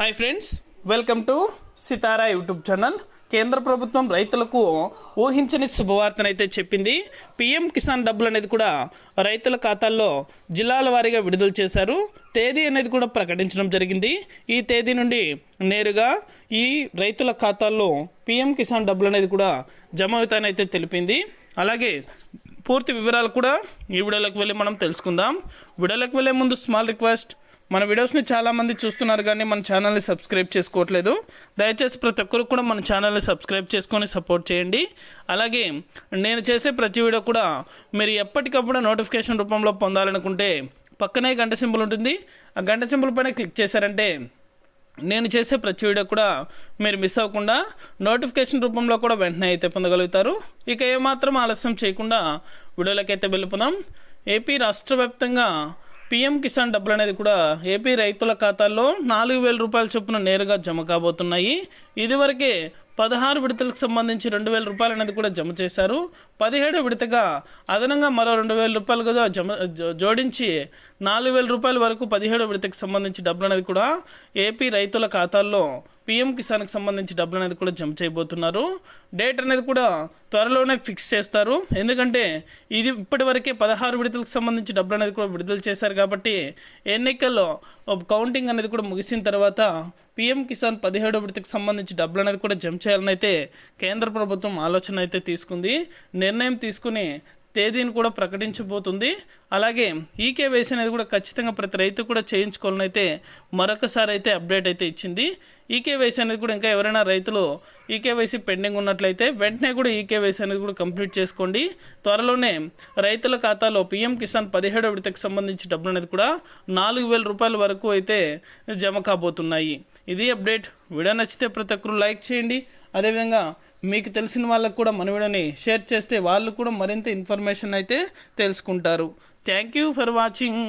Hi friends welcome to Sitara YouTube channel కేంద్ర ప్రభుత్వం రైతులకు ఊహించని శుభవార్తనైతే చెప్పింది. పిఎం కిసాన్ డబ్బులు అనేది కూడా రైతుల ఖాతాల్లో జిల్లాల వారీగా విడుదల చేశారు. తేదీ అనేది కూడా ప్రకటించడం జరిగింది. ఈ తేదీ నుండి నేరుగా ఈ రైతుల ఖాతాల్లో పిఎం కిసాన్ డబ్బులు అనేది కూడా జమ అవుతానైతే తెలిపింది. అలాగే పూర్తి వివరాలు కూడా ఈ వీడియోలోకి వెళ్ళి మనం తెలుసుకుందాం. వీడియోలోకి వెళ్ళే ముందు స్మాల్ రిక్వెస్ట్ మన వీడియోస్ని చాలామంది చూస్తున్నారు కానీ మన ఛానల్ని సబ్స్క్రైబ్ చేసుకోవట్లేదు. దయచేసి ప్రతి ఒక్కరు కూడా మన ఛానల్ని సబ్స్క్రైబ్ చేసుకొని సపోర్ట్ చేయండి. అలాగే నేను చేసే ప్రతి వీడియో కూడా మీరు ఎప్పటికప్పుడు నోటిఫికేషన్ రూపంలో పొందాలనుకుంటే పక్కనే గంట సింబల్ ఉంటుంది. ఆ గంట సింబల్ పైన క్లిక్ చేశారంటే నేను చేసే ప్రతి వీడియో కూడా మీరు మిస్ అవ్వకుండా నోటిఫికేషన్ రూపంలో కూడా వెంటనే అయితే పొందగలుగుతారు. ఇక ఏమాత్రం ఆలస్యం చేయకుండా వీడియోలోకి అయితే వెళ్ళిపోదాం. ఏపీ రాష్ట్ర వ్యాప్తంగా పీఎం కిసాన్ డబ్బులు అనేది కూడా ఏపీ రైతుల ఖాతాల్లో నాలుగు వేల రూపాయల చొప్పున నేరుగా జమ కాబోతున్నాయి. ఇదివరకే పదహారు విడతలకు సంబంధించి రెండు వేల రూపాయలు అనేది కూడా జమ చేశారు. పదిహేడు విడతగా అదనంగా మరో రెండు వేల రూపాయలు కూడా జమ జోడించి నాలుగు వేల రూపాయల వరకు పదిహేడు విడతకు సంబంధించి డబ్బులు అనేది కూడా ఏపీ రైతుల ఖాతాల్లో పీఎం కిసాన్కి సంబంధించి డబ్బులు అనేది కూడా జమ చేయబోతున్నారు. డేట్ అనేది కూడా త్వరలోనే ఫిక్స్ చేస్తారు. ఎందుకంటే ఇది ఇప్పటివరకే పదహారు విడతలకు సంబంధించి డబ్బులు అనేది కూడా విడుదల చేశారు కాబట్టి ఎన్నికల్లో కౌంటింగ్ అనేది కూడా ముగిసిన తర్వాత పీఎం కిసాన్ పదిహేడు విడతకు సంబంధించి డబ్బులు అనేది కూడా జమ చేయాలని అయితే కేంద్ర ప్రభుత్వం ఆలోచన అయితే తీసుకుంది. నిర్ణయం తీసుకుని తేదీని కూడా ప్రకటించబోతుంది. అలాగే ఈకేవైసీ అనేది కూడా ఖచ్చితంగా ప్రతి రైతు కూడా చేయించుకోవాలని అయితే మరొకసారి అయితే అప్డేట్ అయితే ఇచ్చింది. ఈకేవైసీ అనేది కూడా ఇంకా ఎవరైనా రైతులు ఈకేవైసీ పెండింగ్ ఉన్నట్లయితే వెంటనే కూడా ఈకేవైసీ అనేది కూడా కంప్లీట్ చేసుకోండి. త్వరలోనే రైతుల ఖాతాలో పీఎం కిసాన్ పదిహేడో విడతకు సంబంధించి డబ్బులు అనేది కూడా నాలుగు వేల రూపాయల వరకు అయితే జమ కాబోతున్నాయి. ఇది అప్డేట్. వీడియో నచ్చితే ప్రతి ఒక్కరు లైక్ చేయండి. అదేవిధంగా మీకు తెలిసిన వాళ్ళకు కూడా మన వీడియోని షేర్ చేస్తే వాళ్ళు కూడా మరింత ఇన్ఫర్మేషన్ అయితే తెలుసుకుంటారు. Thank you for watching.